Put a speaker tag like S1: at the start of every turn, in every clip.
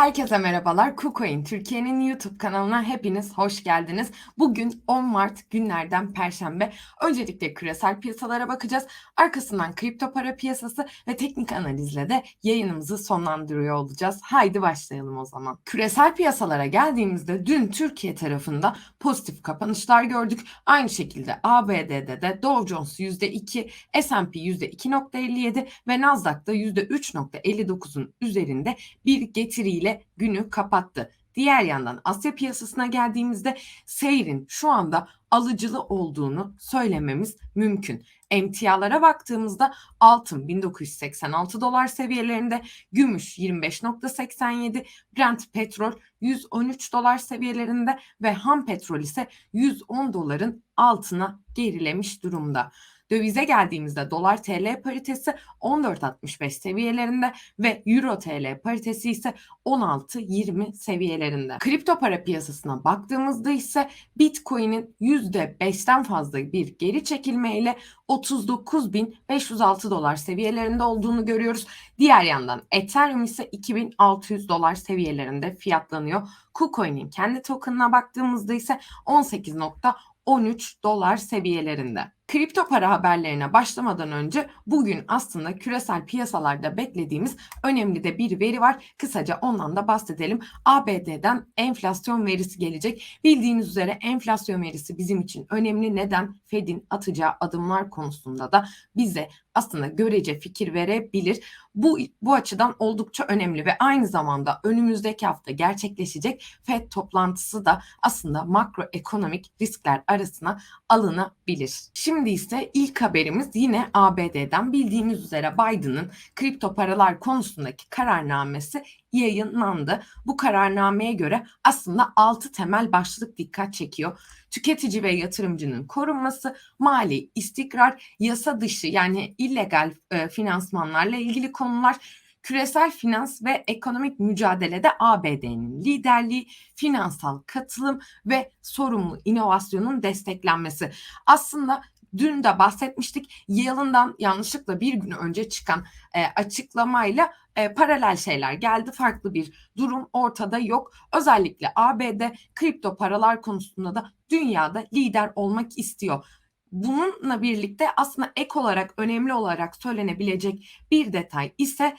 S1: Herkese merhabalar. KuCoin Türkiye'nin YouTube kanalına hepiniz hoş geldiniz. Bugün 10 Mart günlerden Perşembe. Öncelikle küresel piyasalara bakacağız. Arkasından kripto para piyasası ve teknik analizle de yayınımızı sonlandırıyor olacağız. Haydi başlayalım o zaman. Küresel piyasalara geldiğimizde dün Türkiye tarafında pozitif kapanışlar gördük. Aynı şekilde ABD'de de Dow Jones %2, S&P %2.57 ve Nasdaq'da %3.59'un üzerinde bir getiriyle günü kapattı. Diğer yandan Asya piyasasına geldiğimizde seyrin şu anda alıcılı olduğunu söylememiz mümkün. Emtialara baktığımızda altın 1986 dolar seviyelerinde, gümüş 25.87, Brent petrol 113 dolar seviyelerinde ve ham petrol ise 110 doların altına gerilemiş durumda. Dövize geldiğimizde dolar TL paritesi 14.65 seviyelerinde ve euro TL paritesi ise 16.20 seviyelerinde. Kripto para piyasasına baktığımızda ise Bitcoin'in %5'ten fazla bir geri çekilmeyle 39.506 dolar seviyelerinde olduğunu görüyoruz. Diğer yandan Ethereum ise 2600 dolar seviyelerinde fiyatlanıyor. KuCoin'in kendi token'ına baktığımızda ise 18.13 dolar seviyelerinde. Kripto para haberlerine başlamadan önce bugün aslında küresel piyasalarda beklediğimiz önemli de bir veri var. Kısaca ondan da bahsedelim. ABD'den enflasyon verisi gelecek. Bildiğiniz üzere enflasyon verisi bizim için önemli. Neden? Fed'in atacağı adımlar konusunda da bize aslında görece fikir verebilir. Bu bu açıdan oldukça önemli ve aynı zamanda önümüzdeki hafta gerçekleşecek FED toplantısı da aslında makroekonomik riskler arasına alınabilir. Şimdi ise ilk haberimiz yine ABD'den bildiğiniz üzere Biden'ın kripto paralar konusundaki kararnamesi yayınlandı. Bu kararnameye göre aslında 6 temel başlık dikkat çekiyor. Tüketici ve yatırımcının korunması, mali istikrar, yasa dışı yani illegal e, finansmanlarla ilgili konular, küresel finans ve ekonomik mücadelede ABD'nin liderliği, finansal katılım ve sorumlu inovasyonun desteklenmesi. Aslında dün de bahsetmiştik. Yalından yanlışlıkla bir gün önce çıkan e, açıklamayla e, paralel şeyler geldi. Farklı bir durum ortada yok. Özellikle ABD kripto paralar konusunda da dünyada lider olmak istiyor. Bununla birlikte aslında ek olarak önemli olarak söylenebilecek bir detay ise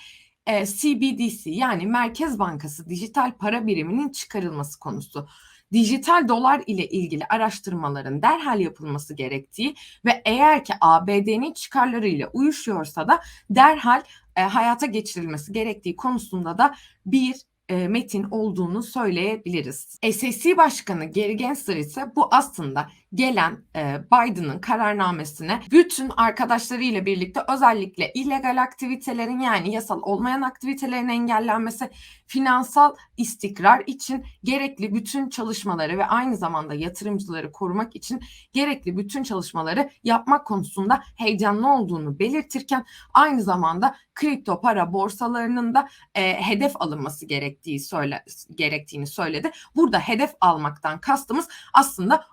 S1: e, CBDC yani Merkez Bankası dijital para biriminin çıkarılması konusu dijital dolar ile ilgili araştırmaların derhal yapılması gerektiği ve eğer ki ABD'nin çıkarlarıyla uyuşuyorsa da derhal e, hayata geçirilmesi gerektiği konusunda da bir e, metin olduğunu söyleyebiliriz. SEC Başkanı Gary Gensler ise bu aslında gelen e, Biden'ın kararnamesine bütün arkadaşlarıyla birlikte özellikle illegal aktivitelerin yani yasal olmayan aktivitelerin engellenmesi, finansal istikrar için gerekli bütün çalışmaları ve aynı zamanda yatırımcıları korumak için gerekli bütün çalışmaları yapmak konusunda heyecanlı olduğunu belirtirken aynı zamanda kripto para borsalarının da e, hedef alınması gerektiği söyle gerektiğini söyledi. Burada hedef almaktan kastımız aslında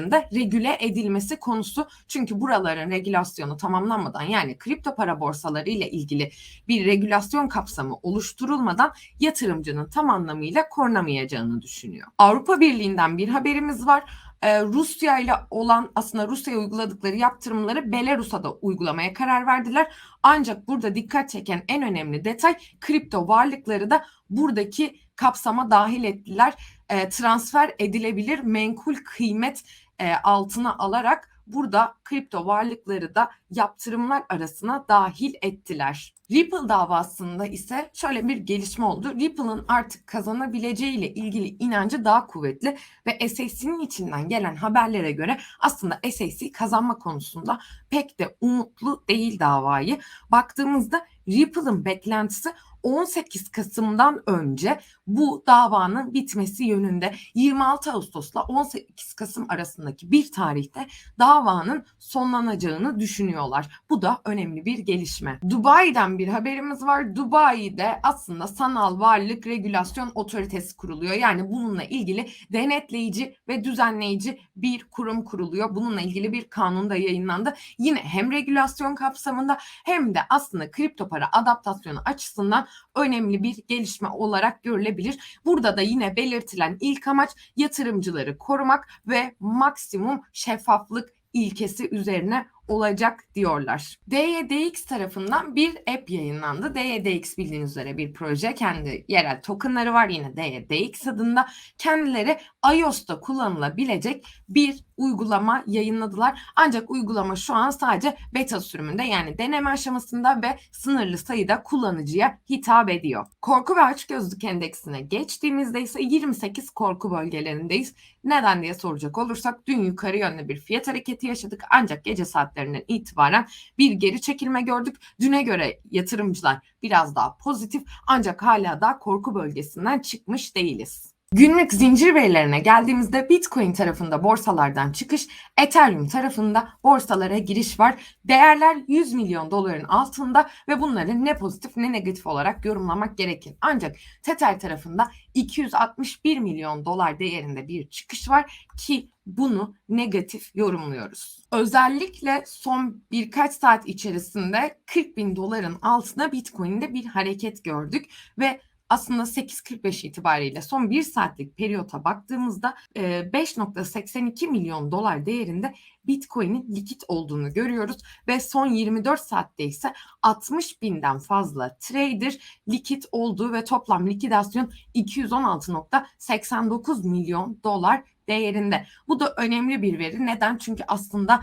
S1: buraların da regüle edilmesi konusu. Çünkü buraların regülasyonu tamamlanmadan yani kripto para borsaları ile ilgili bir regülasyon kapsamı oluşturulmadan yatırımcının tam anlamıyla korunamayacağını düşünüyor. Avrupa Birliği'nden bir haberimiz var. Ee, Rusya ile olan aslında Rusya'ya uyguladıkları yaptırımları Belarus'a da uygulamaya karar verdiler. Ancak burada dikkat çeken en önemli detay kripto varlıkları da buradaki kapsama dahil ettiler. E, transfer edilebilir menkul kıymet e, altına alarak burada kripto varlıkları da yaptırımlar arasına dahil ettiler. Ripple davasında ise şöyle bir gelişme oldu. Ripple'ın artık kazanabileceği ile ilgili inancı daha kuvvetli ve SEC'nin içinden gelen haberlere göre aslında SEC kazanma konusunda pek de umutlu değil davayı. Baktığımızda Ripple'ın beklentisi 18 Kasım'dan önce bu davanın bitmesi yönünde 26 Ağustos'la 18 Kasım arasındaki bir tarihte davanın sonlanacağını düşünüyorlar. Bu da önemli bir gelişme. Dubai'den bir haberimiz var. Dubai'de aslında sanal varlık regülasyon otoritesi kuruluyor. Yani bununla ilgili denetleyici ve düzenleyici bir kurum kuruluyor. Bununla ilgili bir kanun da yayınlandı. Yine hem regülasyon kapsamında hem de aslında kripto para adaptasyonu açısından önemli bir gelişme olarak görülebilir. Burada da yine belirtilen ilk amaç yatırımcıları korumak ve maksimum şeffaflık ilkesi üzerine olacak diyorlar. DYDX tarafından bir app yayınlandı. DYDX bildiğiniz üzere bir proje. Kendi yerel tokenları var yine DYDX adında. Kendileri iOS'ta kullanılabilecek bir uygulama yayınladılar. Ancak uygulama şu an sadece beta sürümünde yani deneme aşamasında ve sınırlı sayıda kullanıcıya hitap ediyor. Korku ve açgözlük endeksine geçtiğimizde ise 28 korku bölgelerindeyiz. Neden diye soracak olursak dün yukarı yönlü bir fiyat hareketi yaşadık ancak gece saatlerinden itibaren bir geri çekilme gördük. Düne göre yatırımcılar biraz daha pozitif ancak hala da korku bölgesinden çıkmış değiliz. Günlük zincir verilerine geldiğimizde Bitcoin tarafında borsalardan çıkış, Ethereum tarafında borsalara giriş var. Değerler 100 milyon doların altında ve bunları ne pozitif ne negatif olarak yorumlamak gerekir. Ancak Tether tarafında 261 milyon dolar değerinde bir çıkış var ki bunu negatif yorumluyoruz. Özellikle son birkaç saat içerisinde 40 bin doların altına Bitcoin'de bir hareket gördük ve aslında 8.45 itibariyle son bir saatlik periyota baktığımızda 5.82 milyon dolar değerinde Bitcoin'in likit olduğunu görüyoruz ve son 24 saatte ise 60 binden fazla trader likit olduğu ve toplam likidasyon 216.89 milyon dolar değerinde. Bu da önemli bir veri. Neden? Çünkü aslında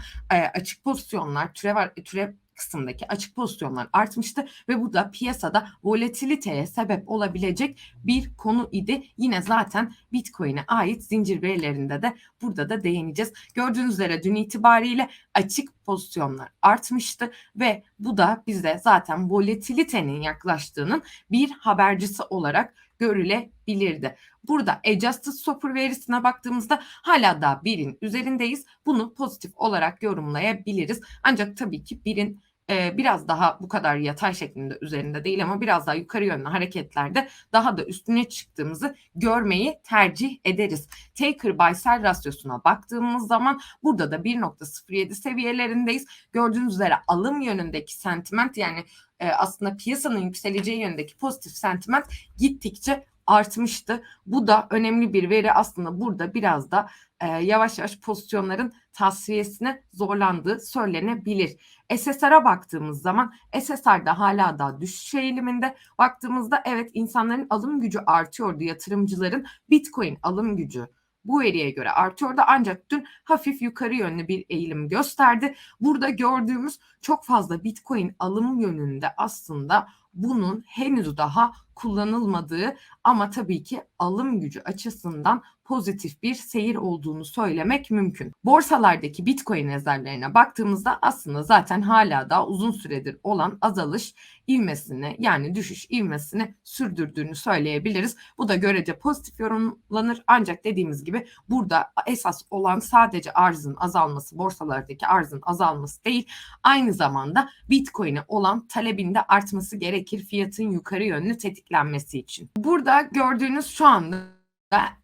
S1: açık pozisyonlar, türev, türev kısımdaki açık pozisyonlar artmıştı ve bu da piyasada volatiliteye sebep olabilecek bir konu idi. Yine zaten Bitcoin'e ait zincir verilerinde de burada da değineceğiz. Gördüğünüz üzere dün itibariyle açık pozisyonlar artmıştı ve bu da bize zaten volatilitenin yaklaştığının bir habercisi olarak görülebilirdi. Burada adjusted stopper verisine baktığımızda hala da birin üzerindeyiz. Bunu pozitif olarak yorumlayabiliriz. Ancak tabii ki birin e, biraz daha bu kadar yatay şeklinde üzerinde değil ama biraz daha yukarı yönlü hareketlerde daha da üstüne çıktığımızı görmeyi tercih ederiz. Taker buy sell rasyosuna baktığımız zaman burada da 1.07 seviyelerindeyiz. Gördüğünüz üzere alım yönündeki sentiment yani e, aslında piyasanın yükseleceği yönündeki pozitif sentiment gittikçe artmıştı. Bu da önemli bir veri aslında burada biraz da e, yavaş yavaş pozisyonların tasfiyesine zorlandığı söylenebilir. SSR'a baktığımız zaman SSR'da hala da düşüş eğiliminde. Baktığımızda evet insanların alım gücü artıyordu. Yatırımcıların Bitcoin alım gücü bu veriye göre artıyordu ancak dün hafif yukarı yönlü bir eğilim gösterdi. Burada gördüğümüz çok fazla Bitcoin alım yönünde aslında bunun henüz daha kullanılmadığı ama tabii ki alım gücü açısından pozitif bir seyir olduğunu söylemek mümkün. Borsalardaki Bitcoin rezervlerine baktığımızda aslında zaten hala da uzun süredir olan azalış ivmesini yani düşüş ivmesini sürdürdüğünü söyleyebiliriz. Bu da görece pozitif yorumlanır ancak dediğimiz gibi burada esas olan sadece arzın azalması, borsalardaki arzın azalması değil, aynı zamanda Bitcoin'e olan talebinde artması gerekir fiyatın yukarı yönlü tetiklenmesi için. Burada gördüğünüz şu anda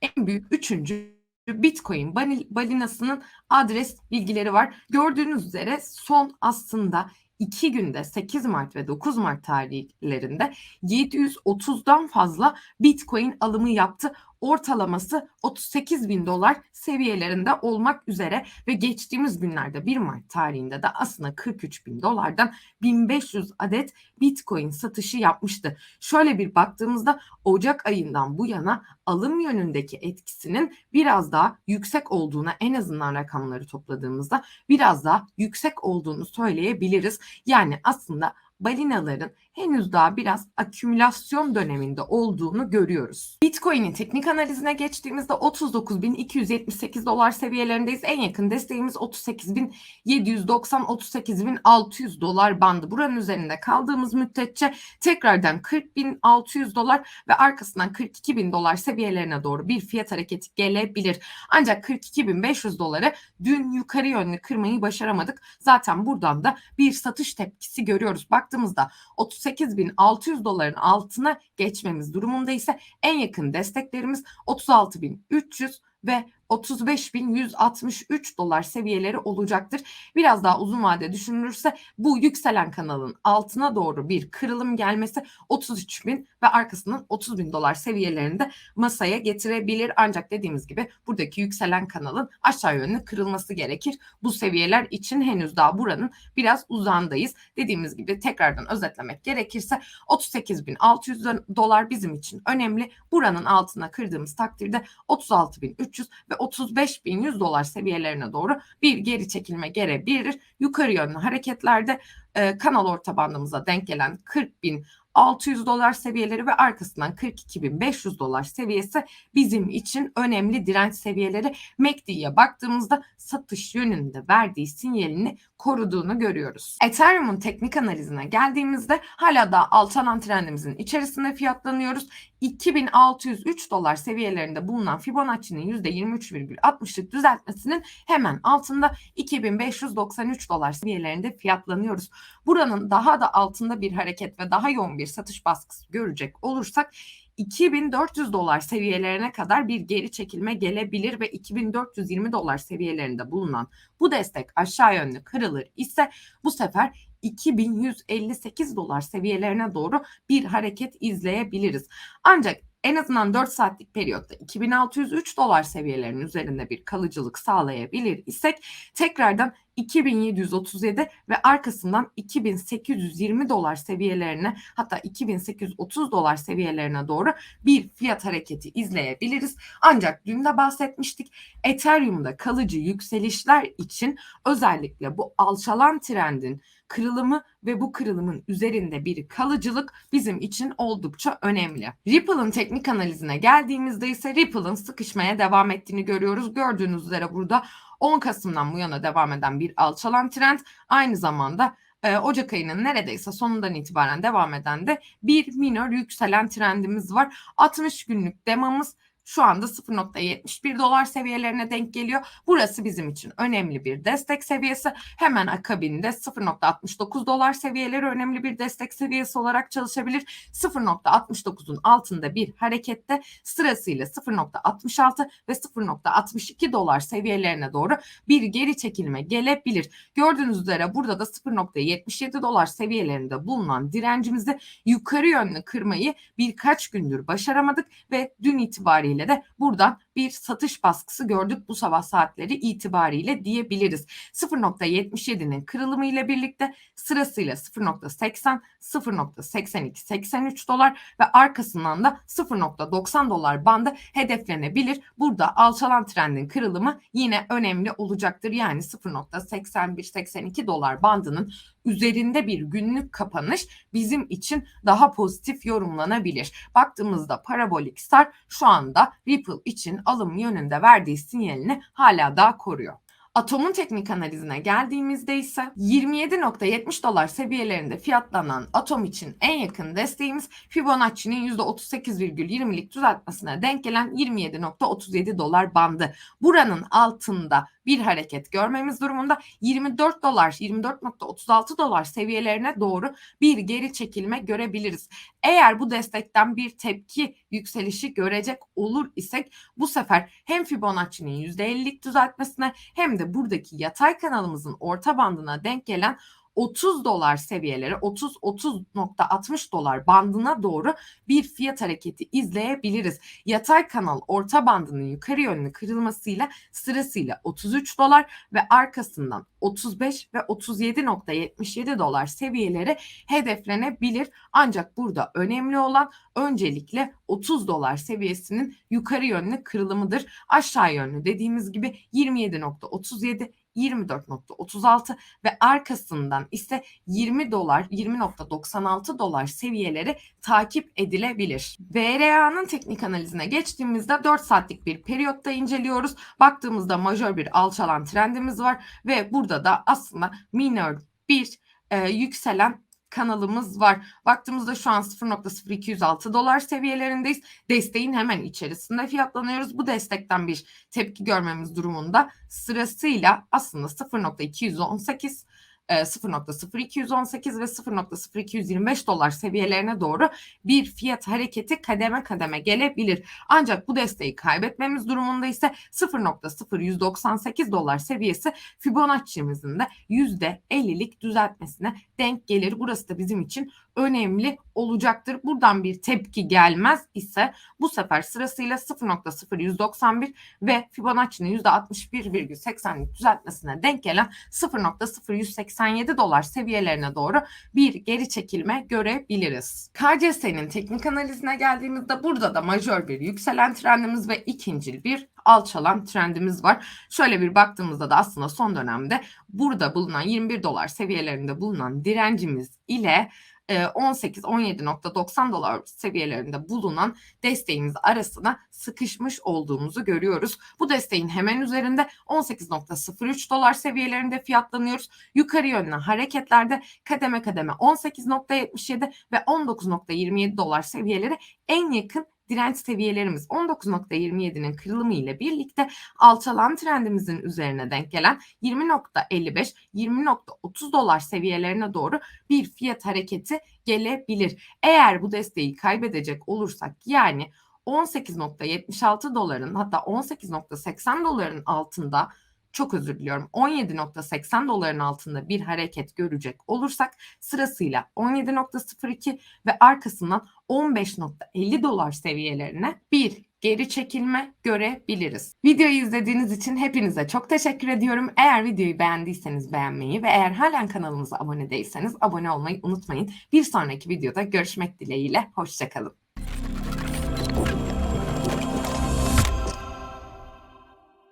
S1: en büyük üçüncü Bitcoin balinasının adres bilgileri var. Gördüğünüz üzere son aslında 2 günde 8 Mart ve 9 Mart tarihlerinde 730'dan fazla Bitcoin alımı yaptı ortalaması 38 bin dolar seviyelerinde olmak üzere ve geçtiğimiz günlerde 1 Mart tarihinde de aslında 43 bin dolardan 1500 adet Bitcoin satışı yapmıştı. Şöyle bir baktığımızda Ocak ayından bu yana alım yönündeki etkisinin biraz daha yüksek olduğuna en azından rakamları topladığımızda biraz daha yüksek olduğunu söyleyebiliriz. Yani aslında balinaların henüz daha biraz akümülasyon döneminde olduğunu görüyoruz. Bitcoin'in teknik analizine geçtiğimizde 39.278 dolar seviyelerindeyiz. En yakın desteğimiz 38.790-38.600 dolar bandı. Buranın üzerinde kaldığımız müddetçe tekrardan 40.600 dolar ve arkasından 42.000 dolar seviyelerine doğru bir fiyat hareketi gelebilir. Ancak 42.500 doları dün yukarı yönlü kırmayı başaramadık. Zaten buradan da bir satış tepkisi görüyoruz. Baktığımızda 30 38.600 doların altına geçmemiz durumunda ise en yakın desteklerimiz 36.300 ve 35.163 dolar seviyeleri olacaktır. Biraz daha uzun vade düşünülürse bu yükselen kanalın altına doğru bir kırılım gelmesi 33.000 ve arkasından 30.000 dolar seviyelerinde masaya getirebilir. Ancak dediğimiz gibi buradaki yükselen kanalın aşağı yönlü kırılması gerekir. Bu seviyeler için henüz daha buranın biraz uzağındayız. Dediğimiz gibi tekrardan özetlemek gerekirse 38.600 dolar bizim için önemli. Buranın altına kırdığımız takdirde 36.300 ve 35.100 dolar seviyelerine doğru bir geri çekilme gelebilir. Yukarı yönlü hareketlerde e, kanal orta bandımıza denk gelen 40.000 600 dolar seviyeleri ve arkasından 42.500 dolar seviyesi bizim için önemli direnç seviyeleri. MACD'ye baktığımızda satış yönünde verdiği sinyalini koruduğunu görüyoruz. Ethereum'un teknik analizine geldiğimizde hala da alçalan trendimizin içerisinde fiyatlanıyoruz. 2603 dolar seviyelerinde bulunan Fibonacci'nin %23,60'lık düzeltmesinin hemen altında 2593 dolar seviyelerinde fiyatlanıyoruz. Buranın daha da altında bir hareket ve daha yoğun bir satış baskısı görecek olursak 2400 dolar seviyelerine kadar bir geri çekilme gelebilir ve 2420 dolar seviyelerinde bulunan bu destek aşağı yönlü kırılır ise bu sefer 2158 dolar seviyelerine doğru bir hareket izleyebiliriz. Ancak en azından 4 saatlik periyotta 2603 dolar seviyelerinin üzerinde bir kalıcılık sağlayabilir isek tekrardan 2737 ve arkasından 2820 dolar seviyelerine hatta 2830 dolar seviyelerine doğru bir fiyat hareketi izleyebiliriz. Ancak dün de bahsetmiştik Ethereum'da kalıcı yükselişler için özellikle bu alçalan trendin kırılımı ve bu kırılımın üzerinde bir kalıcılık bizim için oldukça önemli. Ripple'ın teknik analizine geldiğimizde ise Ripple'ın sıkışmaya devam ettiğini görüyoruz. Gördüğünüz üzere burada 10 Kasım'dan bu yana devam eden bir alçalan trend aynı zamanda e, Ocak ayının neredeyse sonundan itibaren devam eden de bir minor yükselen trendimiz var. 60 günlük demamız şu anda 0.71 dolar seviyelerine denk geliyor. Burası bizim için önemli bir destek seviyesi. Hemen akabinde 0.69 dolar seviyeleri önemli bir destek seviyesi olarak çalışabilir. 0.69'un altında bir harekette sırasıyla 0.66 ve 0.62 dolar seviyelerine doğru bir geri çekilme gelebilir. Gördüğünüz üzere burada da 0.77 dolar seviyelerinde bulunan direncimizi yukarı yönlü kırmayı birkaç gündür başaramadık ve dün itibariyle itibariyle de buradan bir satış baskısı gördük bu sabah saatleri itibariyle diyebiliriz. 0.77'nin kırılımı ile birlikte sırasıyla 0.80, 0.82, 83 dolar ve arkasından da 0.90 dolar bandı hedeflenebilir. Burada alçalan trendin kırılımı yine önemli olacaktır. Yani 0.81-82 dolar bandının üzerinde bir günlük kapanış bizim için daha pozitif yorumlanabilir. Baktığımızda parabolik star şu anda Ripple için alım yönünde verdiği sinyalini hala daha koruyor. Atomun teknik analizine geldiğimizde ise 27.70 dolar seviyelerinde fiyatlanan atom için en yakın desteğimiz Fibonacci'nin %38,20'lik düzeltmesine denk gelen 27.37 dolar bandı. Buranın altında bir hareket görmemiz durumunda 24 dolar 24.36 dolar seviyelerine doğru bir geri çekilme görebiliriz. Eğer bu destekten bir tepki yükselişi görecek olur isek bu sefer hem Fibonacci'nin %50'lik düzeltmesine hem de buradaki yatay kanalımızın orta bandına denk gelen 30 dolar seviyeleri 30-30.60 dolar bandına doğru bir fiyat hareketi izleyebiliriz. Yatay kanal orta bandının yukarı yönlü kırılmasıyla sırasıyla 33 dolar ve arkasından 35 ve 37.77 dolar seviyeleri hedeflenebilir. Ancak burada önemli olan öncelikle 30 dolar seviyesinin yukarı yönlü kırılımıdır. Aşağı yönlü dediğimiz gibi 27.37 24.36 ve arkasından ise 20 dolar 20.96 dolar seviyeleri takip edilebilir. VRA'nın teknik analizine geçtiğimizde 4 saatlik bir periyotta inceliyoruz. Baktığımızda majör bir alçalan trendimiz var ve burada da aslında minor bir e, yükselen kanalımız var. Baktığımızda şu an 0.0206 dolar seviyelerindeyiz. Desteğin hemen içerisinde fiyatlanıyoruz. Bu destekten bir tepki görmemiz durumunda sırasıyla aslında 0.218 e, 0.0218 ve 0.0225 dolar seviyelerine doğru bir fiyat hareketi kademe kademe gelebilir. Ancak bu desteği kaybetmemiz durumunda ise 0.0198 dolar seviyesi Fibonacci'mizin de %50'lik düzeltmesine denk gelir. Burası da bizim için önemli olacaktır. Buradan bir tepki gelmez ise bu sefer sırasıyla 0.0191 ve Fibonacci'nin %61,80'lik düzeltmesine denk gelen 0.0187 dolar seviyelerine doğru bir geri çekilme görebiliriz. KCS'nin teknik analizine geldiğimizde burada da majör bir yükselen trendimiz ve ikincil bir alçalan trendimiz var. Şöyle bir baktığımızda da aslında son dönemde burada bulunan 21 dolar seviyelerinde bulunan direncimiz ile 18-17.90 dolar seviyelerinde bulunan desteğimiz arasına sıkışmış olduğumuzu görüyoruz. Bu desteğin hemen üzerinde 18.03 dolar seviyelerinde fiyatlanıyoruz. Yukarı yönlü hareketlerde kademe kademe 18.77 ve 19.27 dolar seviyeleri en yakın direnç seviyelerimiz 19.27'nin kırılımı ile birlikte alçalan trendimizin üzerine denk gelen 20.55 20.30 dolar seviyelerine doğru bir fiyat hareketi gelebilir. Eğer bu desteği kaybedecek olursak yani 18.76 doların hatta 18.80 doların altında çok özür diliyorum 17.80 doların altında bir hareket görecek olursak sırasıyla 17.02 ve arkasından 15.50 dolar seviyelerine bir geri çekilme görebiliriz. Videoyu izlediğiniz için hepinize çok teşekkür ediyorum. Eğer videoyu beğendiyseniz beğenmeyi ve eğer halen kanalımıza abone değilseniz abone olmayı unutmayın. Bir sonraki videoda görüşmek dileğiyle. Hoşçakalın.